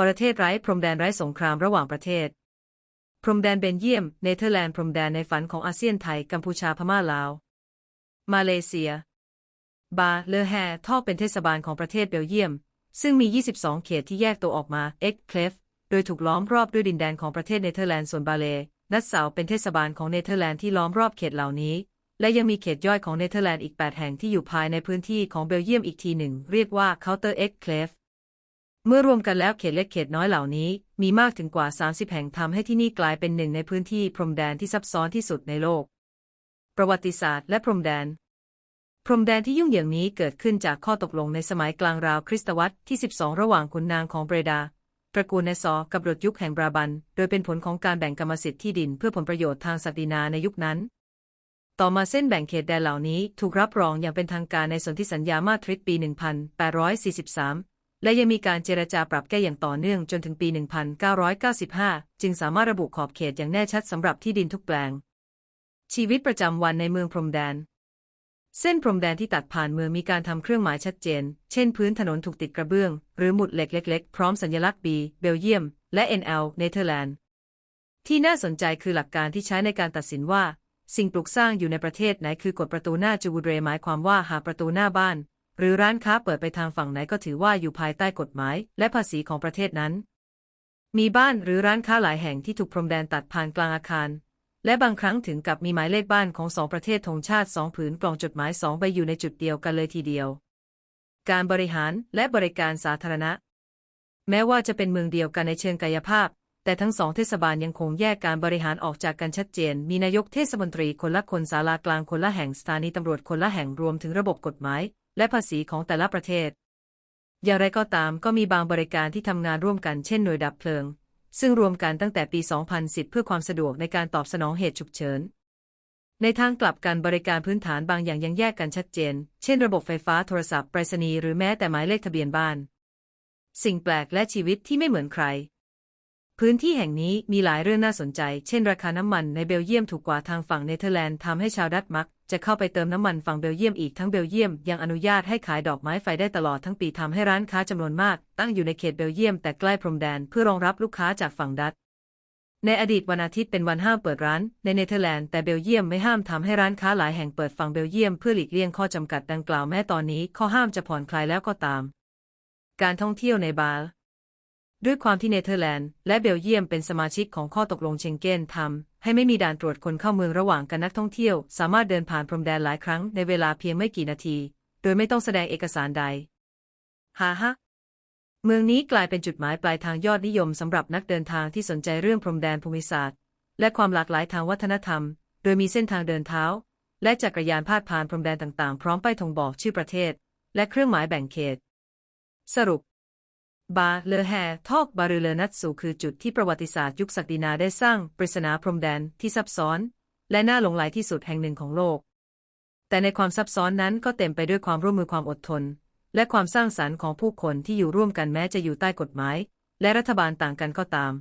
ประเทศไร้พรมแดนไร้สงครามระหว่างประเทศ พรมแดนเบนเยียม เนเธอร์แลนด์พรมแดนในฝันของอาเซียนไทย กัมพูชาพม่าลาว มาเลเซีย บาเลอแฮท่อเป็นเทศบาลของประเทศเบลเยียม ซึ่งมี 22 เขตที่แยกตัวออกมาเอ็กเคลฟโดยถูกล้อมรอบด้วยดินแดนของประเทศเนเธอร์แลนด์ส่วนบาเลนัดเสาเป็นเทศบาลของเนเธอร์แลนด์ที่ล้อมรอบเขตเหล่านี้ และยังมีเขตย่อยของเนเธอร์แลนด์อีก 8 แห่งที่อยู่ภายในพื้นที่ของเบลเยียมอีกทีหนึ่ง เรียกว่าเคาน์เตอร์เอ็กเคลฟ เมื่อรวมกันแล้วเขตเล็กเขตน้อยเหล่านี้ มีมากถึงกว่า 30 แห่งทำให้ที่นี่กลายเป็นหนึ่งในพื้นที่พรมแดนที่ซับซ้อนที่สุดในโลก ประวัติศาสตร์และพรมแดน พรมแดนที่ยุ่งเหยิงนี้เกิดขึ้นจากข้อตกลงในสมัยกลางราวคริสตวรรษที่ 12 ระหว่างขุนนางของเบรดาตระกูลเนซอกับรถยุคแห่งบราบัน โดยเป็นผลของการแบ่งกรรมสิทธิ์ที่ดินเพื่อผลประโยชน์ทางศักดินาในยุคนั้น ต่อมาเส้นแบ่งเขตแดนเหล่านี้ถูกรับรองอย่างเป็นทางการในสนธิสัญญามาทริดปี 1843 และยังมีการเจรจาปรับแก้อย่างต่อเนื่องจนถึงปี 1995 จึงสามารถระบุขอบเขตอย่างแน่ชัดสำหรับที่ดินทุกแปลง ชีวิตประจำวันในเมืองพรมแดน เส้นพรมแดนที่ตัดผ่านเมืองมีการทำเครื่องหมายชัดเจน เช่นพื้นถนนถูกติดกระเบื้อง หรือหมุดเหล็กเล็กๆ พร้อมสัญลักษณ์ B เบลเยียม และ NL เนเธอร์แลนด์ ที่น่าสนใจคือหลักการที่ใช้ในการตัดสินว่า สิ่งปลูกสร้างอยู่ในประเทศไหนคือกฎประตูหน้าจูวูเรหมายความว่าหากประตูหน้าบ้าน หรือร้านค้าเปิดไปทางฝั่งไหนก็ถือว่าอยู่ภายใต้กฎหมาย และภาษีของประเทศนั้น มีบ้านหรือร้านค้าหลายแห่งที่ถูกพรมแดนตัดผ่านกลางอาคาร และบางครั้งถึงกับมีหมายเลขบ้านของสองประเทศธงชาติสองผืนกล่องจดหมายสองใบอยู่ในจุดเดียวกันเลยทีเดียว การบริหารและบริการสาธารณะ แม้ว่าจะเป็นเมืองเดียวกันในเชิงกายภาพ แต่ทั้งสองเทศบาลยังคงแยกการบริหารออกจากกันชัดเจน มีนายกเทศมนตรีคนละคนศาลากลางคนละแห่งสถานีตำรวจคนละแห่งรวมถึงระบบกฎหมาย และภาษีของแต่ละประเทศ อย่างไรก็ตามก็มีบางบริการที่ทำงานร่วมกันเช่นหน่วยดับเพลิง ซึ่งรวมกันตั้งแต่ปี 2010 เพื่อความสะดวกในการตอบสนองเหตุฉุกเฉินในทางกลับกันบริการพื้นฐานบางอย่างยังแยกกันชัดเจน เช่นระบบไฟฟ้าโทรศัพท์ไปรษณีย์หรือแม้แต่หมายเลขทะเบียนบ้าน สิ่งแปลกและชีวิตที่ไม่เหมือนใคร พื้นที่แห่งนี้มีหลายเรื่องน่าสนใจ เช่น ราคาน้ำมันในเบลเยียมถูกกว่าทางฝั่งเนเธอร์แลนด์ทำให้ชาวดัตมัก จะเข้าไปเติมน้ำมันฝั่งเบลเยียมอีกทั้งเบลเยียมยังอนุญาตให้ขายดอกไม้ไฟได้ตลอดทั้งปีทำให้ร้านค้าจำนวนมาก ตั้งอยู่ในเขตเบลเยียมแต่ใกล้พรมแดนเพื่อรองรับลูกค้าจากฝั่งดัตในอดีตวันอาทิตย์เป็นวันห้ามเปิดร้าน ในเนเธอร์แลนด์แต่เบลเยียมไม่ห้ามทำให้ร้านค้าหลายแห่งเปิดฝั่งเบลเยียมเพื่อหลีกเลี่ยงข้อจำกัดดังกล่าวแม้ตอนนี้ข้อห้ามจะผ่อนคลายแล้วก็ตาม การท่องเที่ยวในบาล ด้วยความที่เนเธอร์แลนด์และเบลเยียมเป็นสมาชิกของข้อตกลงเชงเก้นทำให้ไม่มีด่านตรวจคนเข้าเมืองระหว่างกันนักท่องเที่ยว สามารถเดินผ่านพรมแดนหลายครั้งในเวลาเพียงไม่กี่นาที โดยไม่ต้องแสดงเอกสารใดฮ่าฮะเมืองนี้กลายเป็นจุดหมายปลายทางยอดนิยมสำหรับนักเดินทางที่สนใจเรื่องพรมแดนภูมิศาสตร์ และความหลากหลายทางวัฒนธรรม โดยมีเส้นทางเดินเท้า และจักรยานพาดผ่านพรมแดนต่างๆ พร้อมป้ายธงบอกชื่อประเทศ และเครื่องหมายแบ่งเขต สรุป บาเลอแฮทอกบารูเลนัตสูคือจุดที่ประวัติศาสตร์ยุคศักดินาได้สร้างปริศนาพรมแดนที่ซับซ้อน และน่าหลงไหลที่สุดแห่งหนึ่งของโลก แต่ในความซับซ้อนนั้นก็เต็มไปด้วยความร่วมมือความอดทน และความสร้างสรรค์ของผู้คนที่อยู่ร่วมกันแม้จะอยู่ใต้กฎหมาย และรัฐบาลต่างกันก็ตาม